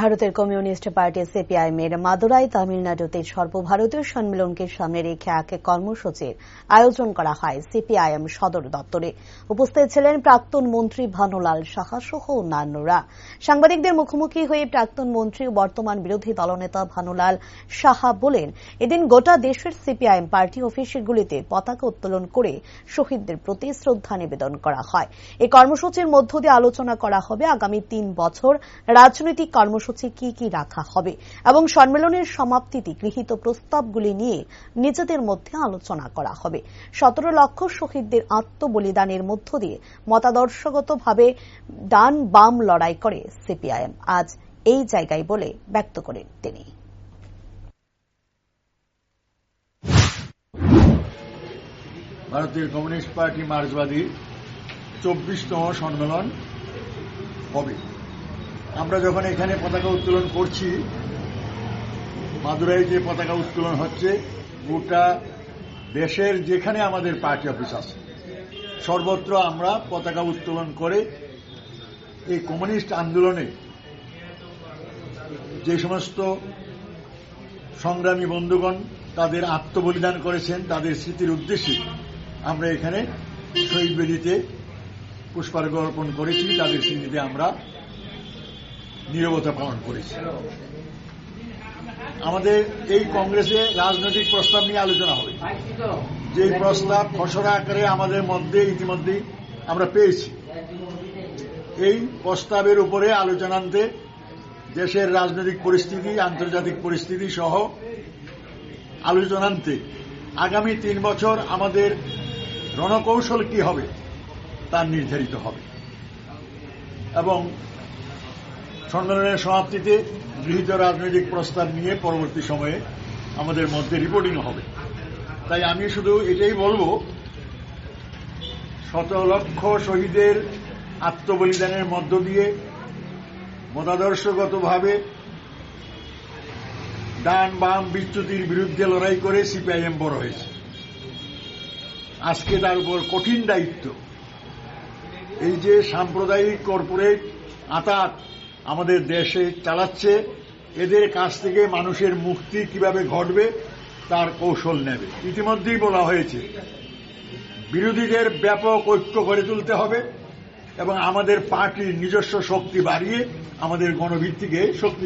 ভারতের communist party CPIM এর মাদুরাই তামিলনাড়ুতে সর্বভারতীয় সম্মেলনকে সামনে রেখে এক কর্মসূচির আয়োজন করা হয় সিপিআইএম সদর দপ্তরে। উপস্থিত ছিলেন প্রাক্তন মন্ত্রী ভানুলাল সাহা সহ অন্যান্যরা। সাংবাদিকদের মুখোমুখি হয়ে প্রাক্তন মন্ত্রী ও বর্তমান বিরোধী দলনেতা ভানুলাল সাহা বলেন, এদিন গোটা দেশের সিপিআইএম পার্টি অফিসগুলিতে পতাকা উত্তোলন করে শহীদদের প্রতি শ্রদ্ধা নিবেদন করা হয়। এই কর্মসূচির মধ্য দিয়ে আলোচনা করা হবে আগামী তিন বছর রাজনৈতিক কর্মসূচি কি কি রাখা হবে এবং সম্মেলনের সমাপ্তিতে গৃহীত প্রস্তাবগুলি নিয়ে নিজেদের মধ্যে আলোচনা করা হবে। সতেরো লক্ষ শহীদদের আত্মবলিদানের মধ্য দিয়ে মতাদর্শগতভাবে ডান বাম লড়াই করে সিপিআইএম। আজ এই জায়গায় বলে ব্যক্ত করেন তিনি। ভারতীয় কমিউনিস্ট পার্টি মার্ক্সবাদী চব্বিশতম সম্মেলন হবে। আমরা যখন এখানে পতাকা উত্তোলন করছি মাদুরাই যে পতাকা উত্তোলন হচ্ছে, গোটা দেশের যেখানে আমাদের পার্টি অফিস আছে, সর্বত্র আমরা পতাকা উত্তোলন করে এই কমিউনিস্ট আন্দোলনে যে সমস্ত সংগ্রামী বন্ধুগণ তাদের আত্মবলিদান করেছেন, তাদের স্মৃতির উদ্দেশ্যে আমরা এখানে শহীদ বেদিতে পুষ্পার্ঘ অর্পণ করেছি। তাদের স্মৃতিতে আমরা নিরবতা পালন করেছি। আমাদের এই কংগ্রেসে রাজনৈতিক প্রস্তাব নিয়ে আলোচনা হবে। যে প্রস্তাব খসড়া আকারে আমাদের মধ্যে ইতিমধ্যেই আমরা পেয়েছি। এই প্রস্তাবের উপরে আলোচনান্তে দেশের রাজনৈতিক পরিস্থিতি, আন্তর্জাতিক পরিস্থিতি সহ আলোচনান্তে আগামী তিন বছর আমাদের রণকৌশল কি হবে তা নির্ধারিত হবে। এবং সম্মেলনের সমাপ্তিতে গৃহীত রাজনৈতিক প্রস্তাব নিয়ে পরবর্তী সময়ে আমাদের মধ্যে রিপোর্টিং হবে। তাই আমি শুধু এটাই বলব, শত লক্ষ শহীদের আত্মবলিদানের মধ্য দিয়ে মতাদর্শগতভাবে ডান বাম বিচ্যুতির বিরুদ্ধে লড়াই করে সিপিআইএম বড় হয়েছে। আজকে তার উপর কঠিন দায়িত্ব। এই যে সাম্প্রদায়িক কর্পোরেট আতাত আমাদের দেশে চালাচ্ছে, এদের কাছ থেকে মানুষের মুক্তি কীভাবে ঘটবে তার কৌশল নেবে। ইতিমধ্যেই বলা হয়েছে, বিরোধীদের ব্যাপক ঐক্য গড়ে তুলতে হবে এবং আমাদের পার্টির নিজস্ব শক্তি বাড়িয়ে আমাদের গণভিত্তিকে শক্তি